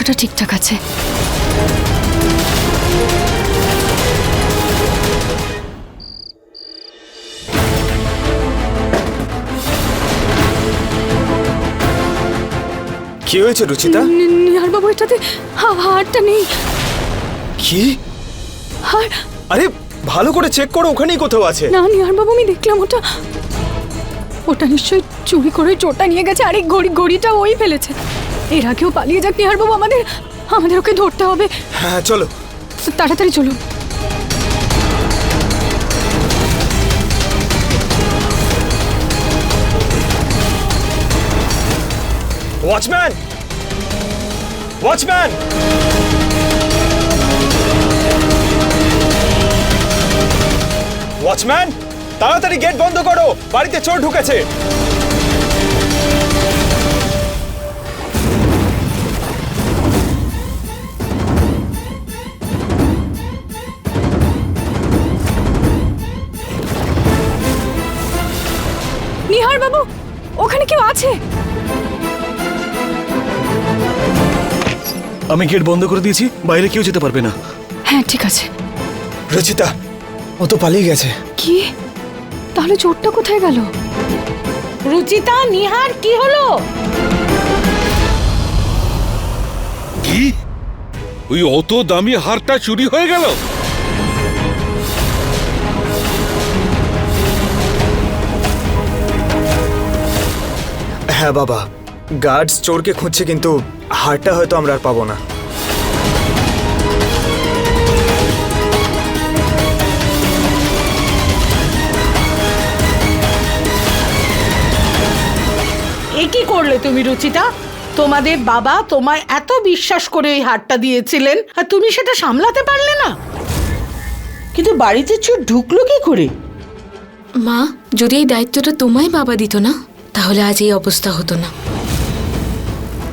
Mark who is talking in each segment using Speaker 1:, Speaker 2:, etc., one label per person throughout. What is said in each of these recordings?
Speaker 1: God ঠিকঠাক আছে।
Speaker 2: কি হয়েছে রুচিতা?
Speaker 1: নিহার বাবু এটাতে হা- হাড়টা নেই।
Speaker 2: কি?
Speaker 1: হাড়
Speaker 2: আরে ভালো করে চেক করো ওখানেই কোথাও আছে।
Speaker 1: না নিহার বাবু আমি দেখলাম ওটা। ওটা নিশ্চয়ই চুরি করে চোরটা নিয়ে গেছে আরে ঘড়ি ঘড়িটা ওই ফেলেছে। এর আগেও পালিয়ে যাক নিহার বাবু আমাদের আমাদের ওকে ধরতে হবে।
Speaker 2: হ্যাঁ চলো।
Speaker 1: তাড়াতাড়ি চলুন।
Speaker 2: ওয়াচম্যান ওয়াচম্যান ওয়াচম্যান তাড়াতাড়ি গেট বন্ধ করো। বাড়িতে চোর ঢুকেছে।
Speaker 1: ওখানে
Speaker 3: আমি গেট বন্ধ করে দিয়েছি বাইরে কেউ যেতে পারবে না।
Speaker 1: হ্যাঁ ঠিক আছে।
Speaker 2: রচিতা ও তো পালিয়ে গেছে।
Speaker 1: কি? তাহলে চোরটা কোথায় গেল?
Speaker 4: রুচিতা নিহার কি হলো?
Speaker 5: কি? ওই অত দামি হারটা চুরি হয়ে গেল?
Speaker 2: হ্যাঁ বাবা। গার্ডস চোরকে খুঁজছে কিন্তু হারটা হয়তো আমরা আর পাবো না।
Speaker 4: এ কি করলে তুমি রুচিতা? তোমাদের বাবা তোমায় এত বিশ্বাস করে এই হারটা দিয়েছিলেন আর তুমি সেটা সামলাতে পারলে না? কিন্তু বাড়িতে চোর ঢুকলো কি করে?
Speaker 6: মা যদি এই দায়িত্বটা তোমায় বাবা দিত না? তাহলে আজ এই অবস্থা হতো না।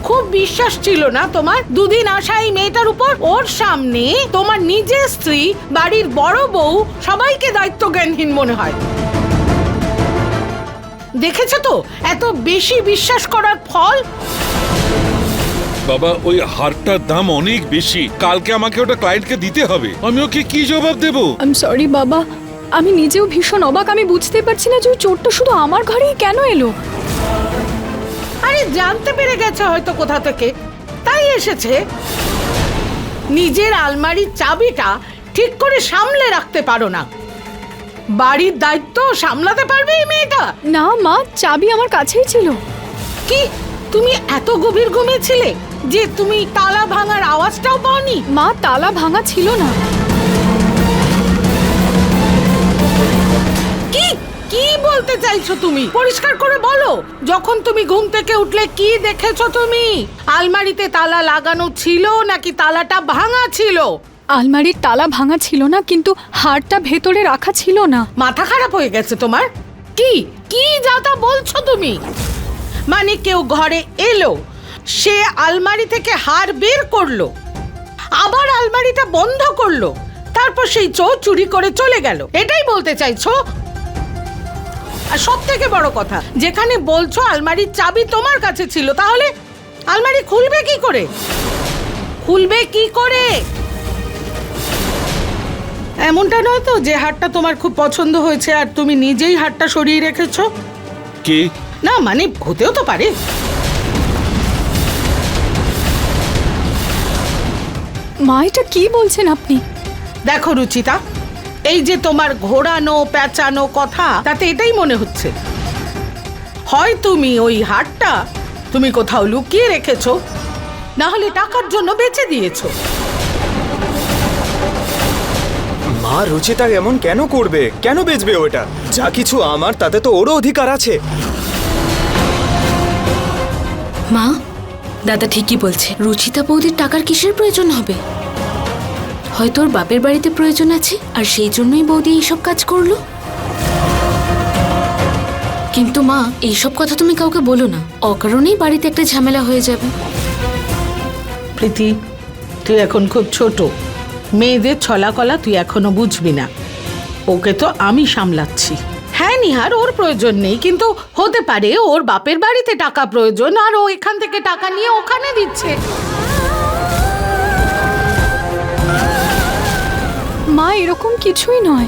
Speaker 4: খুব বিশ্বাস ছিল না তোমার? দুদিন আসা এই মেয়েটার উপর? ওর সামনে তোমার নিজের স্ত্রী বাড়ির বড় বউ সবাইকে দায়িত্ব জ্ঞানহীন মনে হয়। দেখেছ তো? এত বেশি বিশ্বাস করার ফল?
Speaker 5: বাবা ওই হারটার দাম অনেক বেশি। কালকে আমাকে ওটা ক্লায়েন্টকে দিতে হবে। আমি ওকে কি জবাব দেব?
Speaker 1: আই এম সরি বাবা। আমি নিজেও ভীষণ অবাক আমি বুঝতেই পারছি না যে ওই চোরটা শুধু আমার ঘরেই কেন এলো?
Speaker 4: আরে জানতে পেরে গেছে হয়তো কোথা থেকে। তাই এসেছে। নিজের আলমারির চাবিটা ঠিক করে সামলে রাখতে পারো না। বাড়ির দায়িত্ব সামলাতে পারবে এই মেয়েটা?
Speaker 1: না মা চাবি আমার কাছেই ছিল।
Speaker 4: কি? তুমি এত গভীর ঘুমিয়েছিলে যে তুমি তালা ভাঙার আওয়াজটাও পাওনি?
Speaker 1: মা তালা ভাঙা ছিল না।
Speaker 4: বলতে তুমি? পরিষ্কার করে বলো যখন তুমি ঘুম থেকে উঠলে কি দেখেছ তুমি? আলমারিতে তালা লাগানো ছিল নাকি তালাটা ভাঙা ছিল?
Speaker 1: আলমারির তালা ভাঙা ছিল না কিন্তু হারটা ভেতরে রাখা ছিল না।
Speaker 4: মাথা খারাপ হয়ে গেছে তোমার? কি? কি যাতা বলছো তুমি? মানে কেউ ঘরে এলো সে আলমারি থেকে হার বের করল আবার আলমারিটা বন্ধ করল তারপর সেই চোর চুরি করে চলে গেল। এটাই বলতে চাইছো? আর সব থেকে বড় কথা যেখানে বলছো আলমারির চাবি তোমার কাছে ছিল তাহলে আলমারি খুলবে কি করে? খুলবে কি করে? এমনটা নয় তো যে হারটা তোমার খুব পছন্দ হয়েছে আর তুমি নিজেই হারটা সরিয়ে রেখেছো?
Speaker 5: কে?
Speaker 4: না মানে হতেও তো পারে।
Speaker 1: মা এটা কি বলছেন আপনি?
Speaker 4: দেখো রুচিতা এই যে তোমার ঘোরানো প্যাঁচানো কথা তাতে এটাই মনে হচ্ছে। হয় তুমি ওই হারটা তুমি কোথাও লুকিয়ে রেখেছো না হলে টাকার জন্য বেচে দিয়েছ।
Speaker 2: মা রুচিতা এমন কেন করবে? কেন বেচবে ওটা? যা কিছু আমার তাতে তো ওরও অধিকার আছে।
Speaker 6: মা দাদা ঠিকই বলছে। রুচিতা বৌদির টাকার কিসের প্রয়োজন হবে? হয়তো ওর বাপের বাড়িতে প্রয়োজন আছে, আর সেই জন্যই বৌদি এইসব কাজ করল। কিন্তু মা, এইসব কথা তুমি কাউকে বলো না। অকারণেই বাড়িতে একটা ঝামেলা হয়ে যাবে।
Speaker 4: প্রীতি, তুই এখন খুব ছোট। মেয়েদের ছলা কলা তুই এখনও বুঝবি না। ওকে তো আমি সামলাচ্ছি। হ্যাঁ নিহার, ওর প্রয়োজন নেই, কিন্তু হতে পারে ওর বাপের বাড়িতে টাকা প্রয়োজন, আর ও এখান থেকে টাকা নিয়ে ওখানে দিচ্ছে।
Speaker 1: এরকম কিছুই নয়।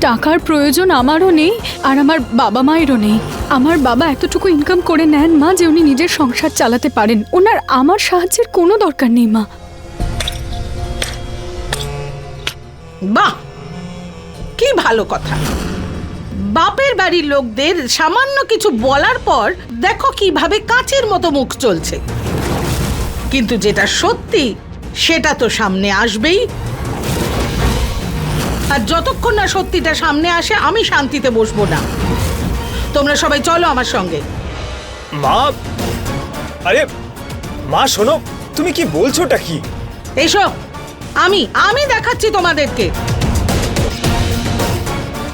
Speaker 1: টাকার প্রয়োজন আমারও নেই, আর আমার বাবা মায়েরও নেই। আমার বাবা এতটুকু ইনকাম করে নেন মা, যে উনি নিজের সংসার চালাতে পারেন। ওনার আমার সাহায্যের কোনো দরকার নেই, মা।
Speaker 4: বাহ! কি ভালো কথা। বাপের বাড়ির লোকদের সামান্য কিছু বলার পর দেখো কীভাবে কাচের মতো মুখ চলছে। কিন্তু যেটা সত্যি, সেটা তো সামনে আসবেই। আর যতক্ষণ না সত্যিটা সামনে আসে আমি শান্তিতে বসবো না। তোমরা সবাই চলো আমার সঙ্গে।
Speaker 2: মা আরে মা শোনো তুমি কি বলছোটা কি?
Speaker 4: এসো আমি আমি দেখাচ্ছি তোমাদেরকে।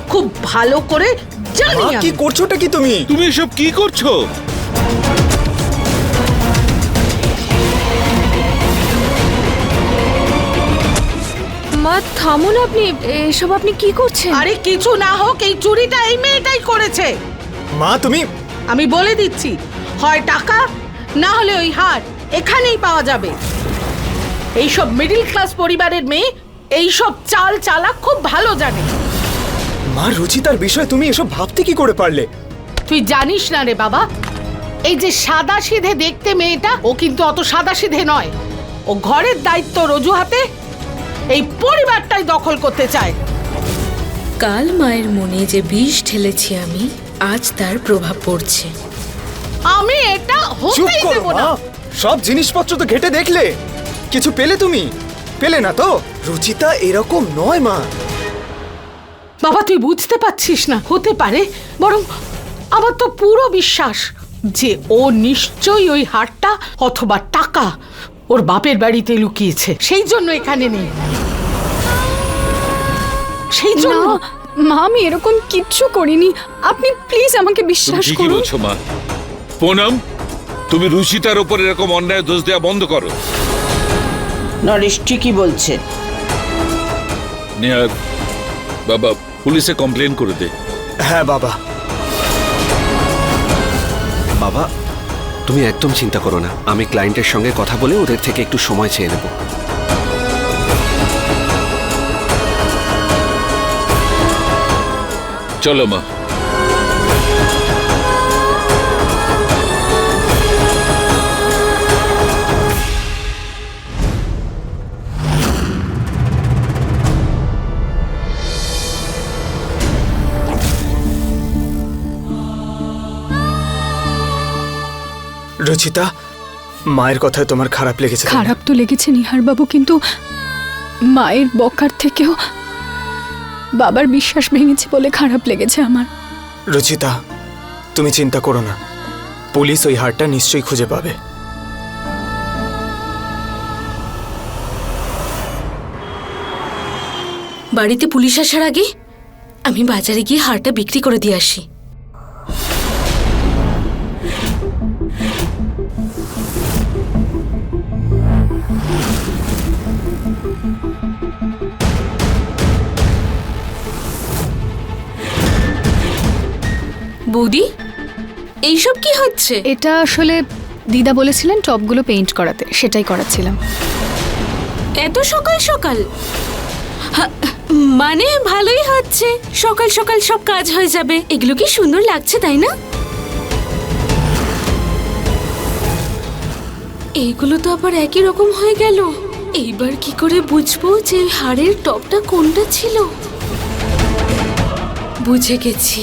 Speaker 4: খুব ভালো করে জানি
Speaker 2: কি। করছোটা কি তুমি?
Speaker 5: তুমি এসব কি করছ?
Speaker 6: থামুন আপনি এসব আপনি কি করছেন?
Speaker 4: আরে কিছু না হোক এই চুরিটা এই মেয়েটাই করেছে।
Speaker 2: মা তুমি?
Speaker 4: আমি বলে দিচ্ছি হয় টাকা না হলে ওই হার এখানেই পাওয়া যাবে। এইসব মিডিল ক্লাস পরিবারের মেয়ে এইসব চাল চালাক খুব ভালো জানে।
Speaker 2: মা রুচিতার বিষয় তুমি এসব ভাবতে কি করে পারলে?
Speaker 4: তুই জানিস না রে বাবা এই যে সাদা সিধে দেখতে মেয়েটা ও কিন্তু অত সাদা সিধে নয়। ও ঘরের দায়িত্ব রজুহাতে এই পরিবারটাই দখল করতে চায়।
Speaker 6: কাল মায়ের মনে যে বিষ ঢেলেছি আমি আজ তার প্রভাব পড়ছে।
Speaker 4: আমি এটা
Speaker 2: চুপ
Speaker 4: হতেই
Speaker 2: করো
Speaker 4: দেব না।
Speaker 2: সব জিনিসপত্র তো ঘেটে দেখলে। কিছু পেলে তুমি? পেলে না তো? রুচিতা এরকম নয় মা।
Speaker 4: বাবা তুই বুঝতে পারছিস না হতে পারে বরং আমার তো পুরো বিশ্বাস যে ও নিশ্চয়ই ওই হারটা অথবা টাকা ওর বাপের বাড়িতে লুকিয়েছে। সেই জন্য এখানে নেই। সেই জন্য
Speaker 1: মা আমি এরকম কিচ্ছু করিনি। আপনি প্লিজ আমাকে বিশ্বাস করুন।
Speaker 5: বলছো মা। পুনম তুমি রুচিতার উপর এরকম অন্যায় দোষ দেওয়া বন্ধ করো।
Speaker 7: নরেশ ঠিকই বলছে।
Speaker 5: নেহার বাবা পুলিশে কমপ্লেন করে দে।
Speaker 2: হ্যাঁ বাবা।
Speaker 8: বাবা তুমি একদম চিন্তা করো না। আমি ক্লায়েন্টের সঙ্গে কথা বলে ওদের থেকে একটু সময় চেয়ে নেব।
Speaker 5: চলো মা।
Speaker 2: রুচিতা মায়ের কথায় তোমার খারাপ লেগেছে
Speaker 1: খারাপ তো লেগেছে নিহার বাবু কিন্তু মায়ের বকার থেকেও বাবার বিশ্বাস ভেঙেছে বলে খারাপ লেগেছে আমার।
Speaker 2: রচিতা তুমি চিন্তা করো না। পুলিশ ওই হারটা নিশ্চয়ই খুঁজে পাবে।
Speaker 6: বাড়িতে পুলিশ আসার আগে আমি বাজারে গিয়ে হারটা বিক্রি করে দিয়ে আসি। বৌদি? এইসব কি হচ্ছে?
Speaker 1: এটা আসলে দিদা বলেছিলেন টপগুলো পেইন্ট করাতে সেটাই করাচ্ছিলাম।
Speaker 6: এত সকাল সকাল? মানে ভালোই হচ্ছে। সকাল সকাল সব কাজ হয়ে যাবে। এগুলো কি সুন্দর লাগছে তাই না? এইগুলো তো আবার একই রকম হয়ে গেল। এইবার কি করে বুঝব যে হাড়ের টপটা কোনটা ছিল? বুঝে গেছি।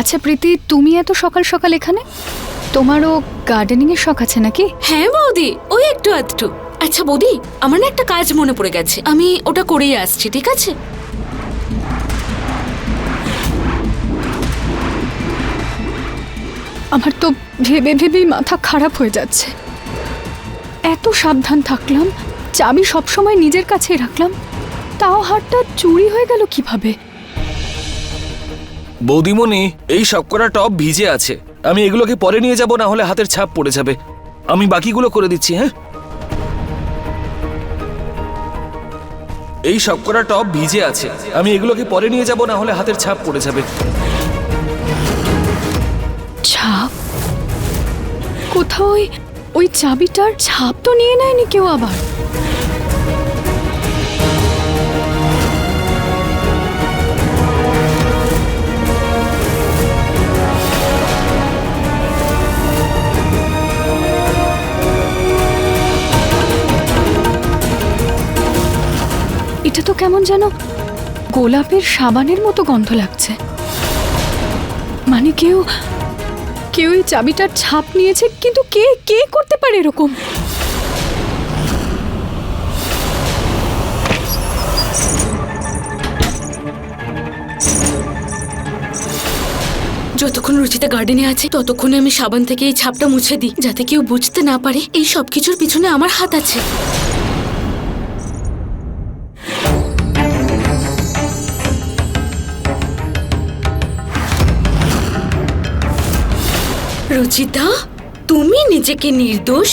Speaker 1: আচ্ছা প্রীতি তুমি এত সকাল সকাল এখানে? তোমারও গার্ডেনিং এর শখ আছে নাকি?
Speaker 6: হ্যাঁ বৌদি ওই একটু আধটু। আচ্ছা বৌদি আমার না একটা কাজ মনে পড়ে গেছে। আমি ওটা করেই আসছি ঠিক আছে?
Speaker 1: আমার তো ভেবে ভেবেই মাথা খারাপ হয়ে যাচ্ছে। এত সাবধান থাকলাম চাবি সবসময় নিজের কাছে রাখলাম তাও হারটা চুরি হয়ে গেল কীভাবে?
Speaker 3: বৌদিমণি, এই সবকটা টপ ভিজে আছে। আমি এগুলোকে পরে নিয়ে যাব না হলে হাতের ছাপ পড়ে যাবে। আমি বাকিগুলো করে দিচ্ছি হ্যাঁ? এই সব করা টপ ভিজে আছে। আমি এগুলোকে পরে নিয়ে যাব না হলে হাতের ছাপ পড়ে যাবে।
Speaker 1: ছাপ? কোথাও ওই চাবিটার ছাপ তো নিয়ে নেয়নি কেউ আবার? এটা তো কেমন যেন গোলাপের সাবানের মতো গন্ধ লাগছে। মানে কেউ কেউ এই চাবিটার ছাপ নিয়েছে, কিন্তু কে কে করতে পারে এরকম?
Speaker 6: যতক্ষণ রুচিতা গার্ডেনে আছে, ততক্ষণে আমি সাবান থেকে এই ছাপটা মুছে দিই, যাতে কেউ বুঝতে না পারে এই সব কিছুর পিছনে আমার হাত আছে। রুচিতা, তুমি নিজেকে নির্দোষ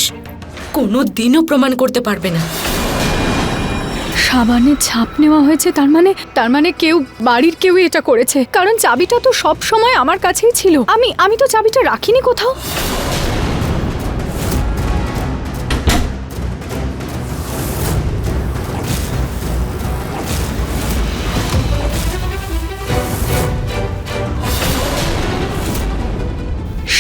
Speaker 6: কোনো দিনও প্রমাণ করতে পারবে না।
Speaker 1: সাবানের ছাপ নেওয়া হয়েছে, তার মানে তার মানে কেউ, বাড়ির কেউ এটা করেছে। কারণ চাবিটা তো সব সময় আমার কাছেই ছিল। আমি আমি তো চাবিটা রাখিনি কোথাও।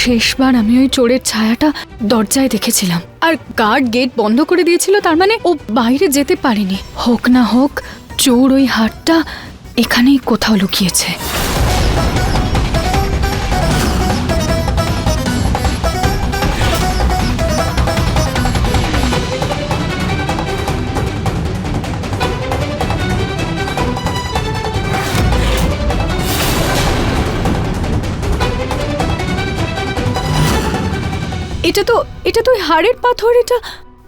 Speaker 1: শেষবার আমি ওই চোরের ছায়াটা দরজায় দেখেছিলাম। আর গার্ড গেট বন্ধ করে দিয়েছিল, তার মানে ও বাইরে যেতে পারেনি। হোক না হোক, চোর ওই হাটটা এখানেই কোথাও লুকিয়েছে। এটা তো এটা তো হাড়ের পাথর, এটা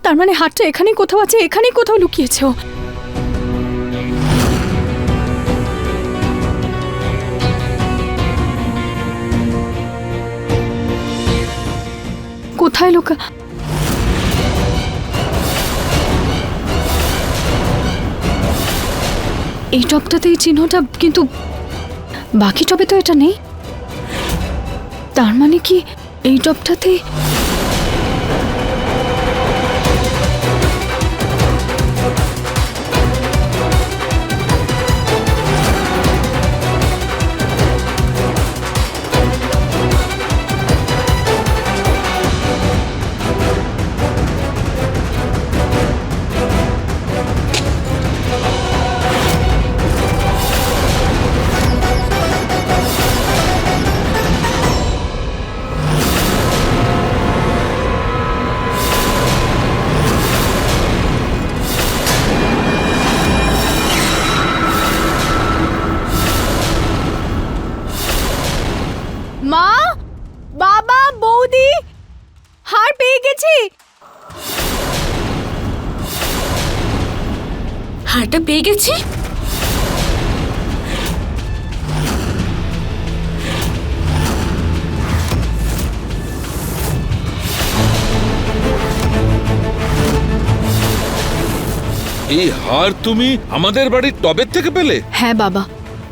Speaker 1: তার মানে হাড়টা এখানেই কোথাও আছে, এখানেই কোথাও লুকিয়েছে ও। কোথায় লোকা? এই টপটাতে এই চিহ্নটা কিন্তু বাকি টবে তো এটা নেই। তার মানে কি এই টপটাতে
Speaker 5: এই হার তুমি আমাদের বাড়ির টবের থেকে পেলে?
Speaker 1: হ্যাঁ বাবা।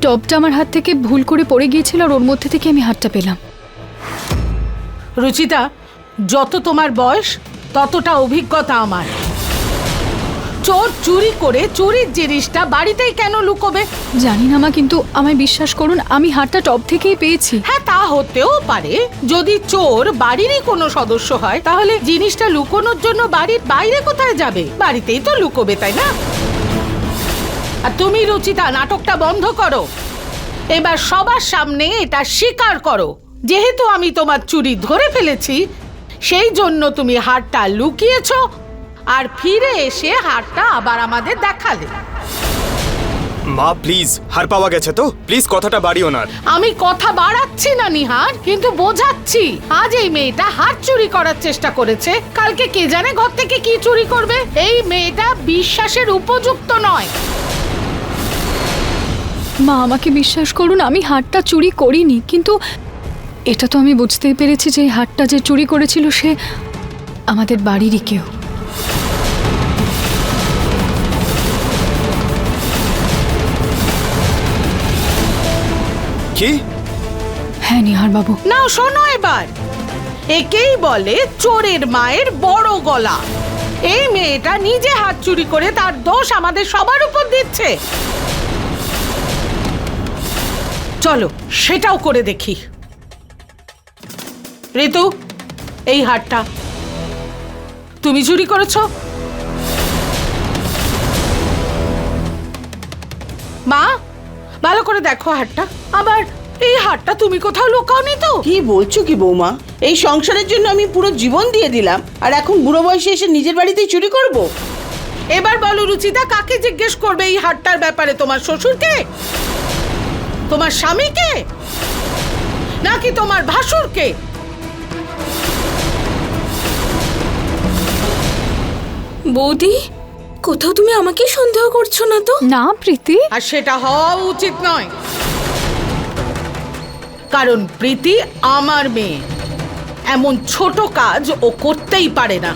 Speaker 1: টবটা আমার হাত থেকে ভুল করে পড়ে গিয়েছিল আর ওর মধ্যে থেকে আমি হাতটা পেলাম।
Speaker 4: রুচিতা যত তোমার বয়স ততটা অভিজ্ঞতা আমার। চোর চুরি করে চুরির জিনিসটা বাড়িতেই কেন লুকোবে?
Speaker 1: জানি না মা কিন্তু আমায় বিশ্বাস করুন আমি হারটা টপ থেকেই পেয়েছি।
Speaker 4: হ্যাঁ তা হতেও পারে। যদি চোর বাড়িরই কোনো সদস্য হয় তাহলে জিনিসটা লুকোনোর জন্য বাড়ির বাইরে কোথায় যাবে? বাড়িতেই তো লুকোবে তাই না? আর তুমি রুচিতা নাটকটা বন্ধ করো। এবার সবার সামনে এটা স্বীকার করো। যেহেতু আমি তোমার চুরি ধরে ফেলেছি সেই জন্য তুমি হারটা লুকিয়েছো আর ফিরে এসে হারটা আবার আমাদের দেখালে।
Speaker 2: মা প্লিজ হার পাওয়া গেছে তো? প্লিজ কথাটা বাড়িও না আর।
Speaker 4: আমি কথা বাড়াচ্ছি না নিহার কিন্তু বোঝাচ্ছি। আজ এই মেয়েটা হাত চুরি করার চেষ্টা করেছে। কালকে কে জানে ঘর থেকে কি চুরি করবে? এই মেয়েটা বিশ্বাসের উপযুক্ত নয়।
Speaker 1: মা আমাকে বিশ্বাস করুন আমি হারটা চুরি করিনি কিন্তু এটা তো আমি বুঝতেই পেরেছি যে এই হারটা যে চুরি করেছিল সে আমাদের বাড়িরই কেউ।
Speaker 2: কি?
Speaker 1: হ্যাঁ নিহার বাবু
Speaker 4: নাও শোনো এবার। একেই বলে চোরের মায়ের বড় গলা। এই মেয়েটা নিজে হাত চুরি করে তার দোষ আমাদের সবার উপর দিচ্ছে। চলো সেটাও করে দেখি। ঋতু এই হারটা তুমি চুরি করেছ? মা ভালো করে দেখো হারটা আবার এই হারটা তুমি কোথাও লুকাওনি তো?
Speaker 7: কি বলছো কি বৌমা? এই সংসারের জন্য আমি পুরো জীবন দিয়ে দিলাম আর এখন বুড়ো বয়সে এসে নিজের বাড়িতেই চুরি করব?
Speaker 4: এবার বলো রুচিতা কাকে জিজ্ঞেস করবে এই হাটটার ব্যাপারে? তোমার শ্বশুরকে? তোমার স্বামীকে? নাকি তোমার ভাসুরকে?
Speaker 6: বৌদি কোথাও তুমি আমাকে সন্দেহ করছ না তো?
Speaker 1: না প্রীতি।
Speaker 4: আর সেটা হওয়া উচিত নয়। কারণ প্রীতি আমার মেয়ে। এমন ছোট কাজ ও করতেই পারে না।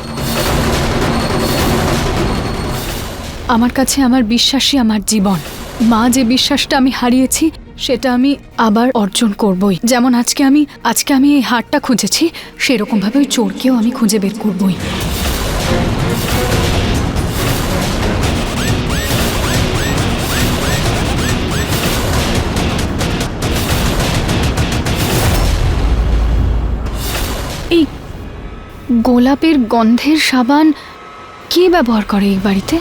Speaker 1: আমার কাছে আমার বিশ্বাসই আমার জীবন। মা যে বিশ্বাসটা আমি হারিয়েছি সেটা আমি আবার অর্জন করবই। যেমন আজকে আমি আজকে আমি এই হারটা খুঁজেছি সেরকমভাবে ওই চোরকেও আমি খুঁজে বের করবই। গোলাপের গন্ধের সাবান কে ব্যবহার করে এই বাড়িতে?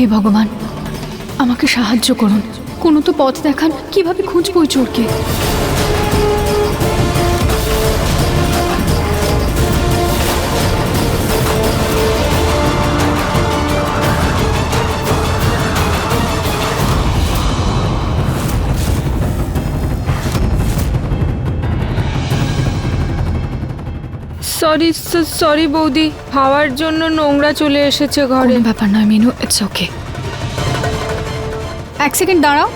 Speaker 1: হে ভগবান আমাকে সাহায্য করুন। কোনো তো পথ দেখান কীভাবে খুঁজবো ওই চোরকে?
Speaker 9: সরি সরি বৌদি। খাওয়ার জন্য নোংরা চলে এসেছে ঘরে।
Speaker 1: ব্যাপার নয় মিনু ইটস ওকে এক সেকেন্ড দাঁড়াও।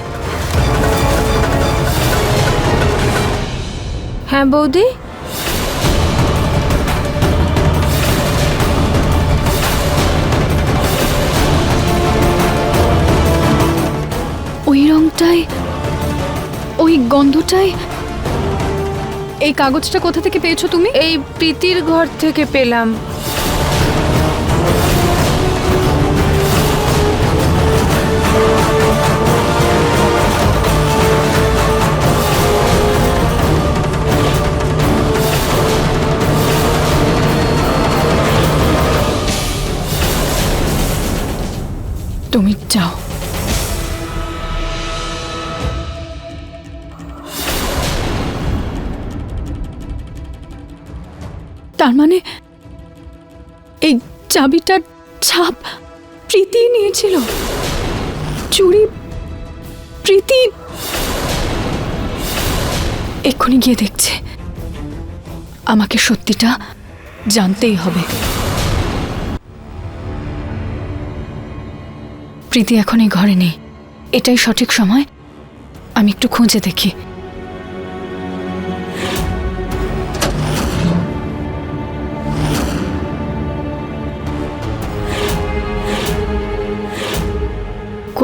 Speaker 9: হ্যাঁ বৌদি?
Speaker 1: ওই রংটাই ওই গন্ধটাই এই কাগজটা কোথা থেকে পেয়েছ তুমি?
Speaker 9: এই প্রীতির ঘর থেকে পেলাম।
Speaker 1: চাবিটার ছাপ প্রীতি নিয়েছিল। চুরি প্রীতি এক্ষুনি গিয়ে দেখছে। আমাকে সত্যিটা জানতেই হবে। প্রীতি এখন এই ঘরে নেই। এটাই সঠিক সময়। আমি একটু খুঁজে দেখি।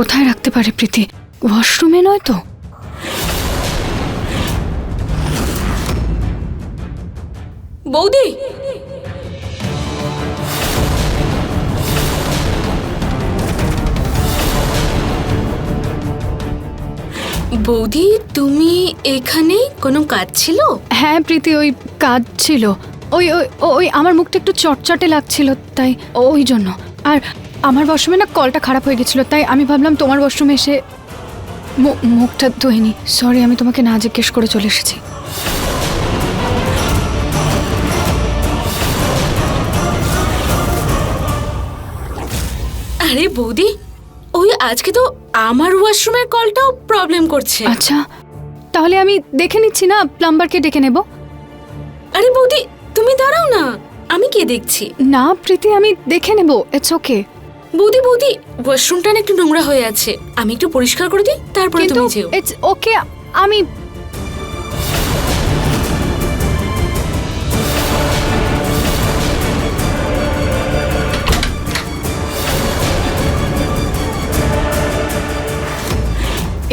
Speaker 1: কোথায় রাখতে পারে প্রীতি? ওয়াশরুমে নয় তো?
Speaker 6: বৌদি! বৌদি তুমি এখানে কোনো কাজ ছিল?
Speaker 1: হ্যাঁ প্রীতি ওই কাজ ছিল। ওই ওই ওই আমার মুখটা একটু চটচটে লাগছিল তাই ওই জন্য। আর আমার ওয়াশরুমে না কলটা খারাপ হয়ে গেছিল তাই আমি ভাবলাম তোমার ওয়াশরুমে এসে মুখটা ধুইনি সরি আমি তোমাকে না জিজ্ঞেস করে চলে এসেছি।
Speaker 6: আরে বৌদি ওই আজকে তো আমার ওয়াশরুমের কলটাও প্রবলেম করছে।
Speaker 1: আচ্ছা তাহলে আমি দেখে নিচ্ছি না প্লাম্বারকে ডেকে নেব?
Speaker 6: আরে বৌদি তুমি দাঁড়াও না আমি কে দেখছি।
Speaker 1: না প্রীতি আমি দেখে নেব ইটস ওকে
Speaker 6: বৌদি বৌদি ওয়াশরুমটা না একটু নোংরা হয়ে আছে। আমি একটু পরিষ্কার করে দিই তারপরে তুমি যেও।
Speaker 1: ইটস ওকে আমি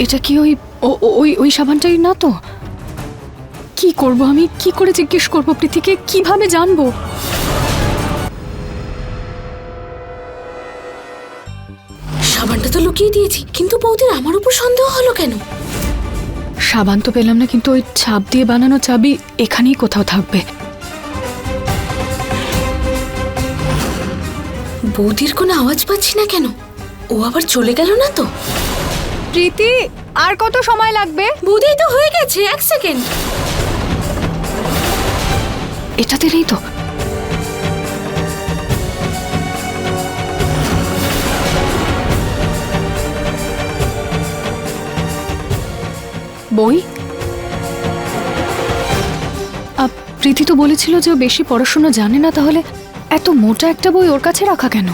Speaker 1: এটা কি ওই ওই ওই সাবানটাই না তো? কি করব আমি? কি করে জিজ্ঞেস করব প্রীতিকে? কীভাবে জানব?
Speaker 6: লুকিয়ে দিয়েছি কিন্তু বৌদির আমার উপর সন্দেহ হলো কেন?
Speaker 1: সাবান তো পেলাম না কিন্তু ওই ছাপ দিয়ে বানানো চাবি এখানেই কোথাও থাকবে।
Speaker 6: বৌদির কোনো আওয়াজ পাচ্ছি না কেন? ও আবার চলে গেল না তো?
Speaker 1: প্রীতি আর কত সময় লাগবে?
Speaker 6: বৌদি তো হয়ে গেছে এক সেকেন্ড।
Speaker 1: এটাতে নেই তো বই? প্রীতি তো বলেছিল যে বেশি পড়াশোনা জানে না, তাহলে এত মোটা একটা বই ওর কাছে রাখা কেন?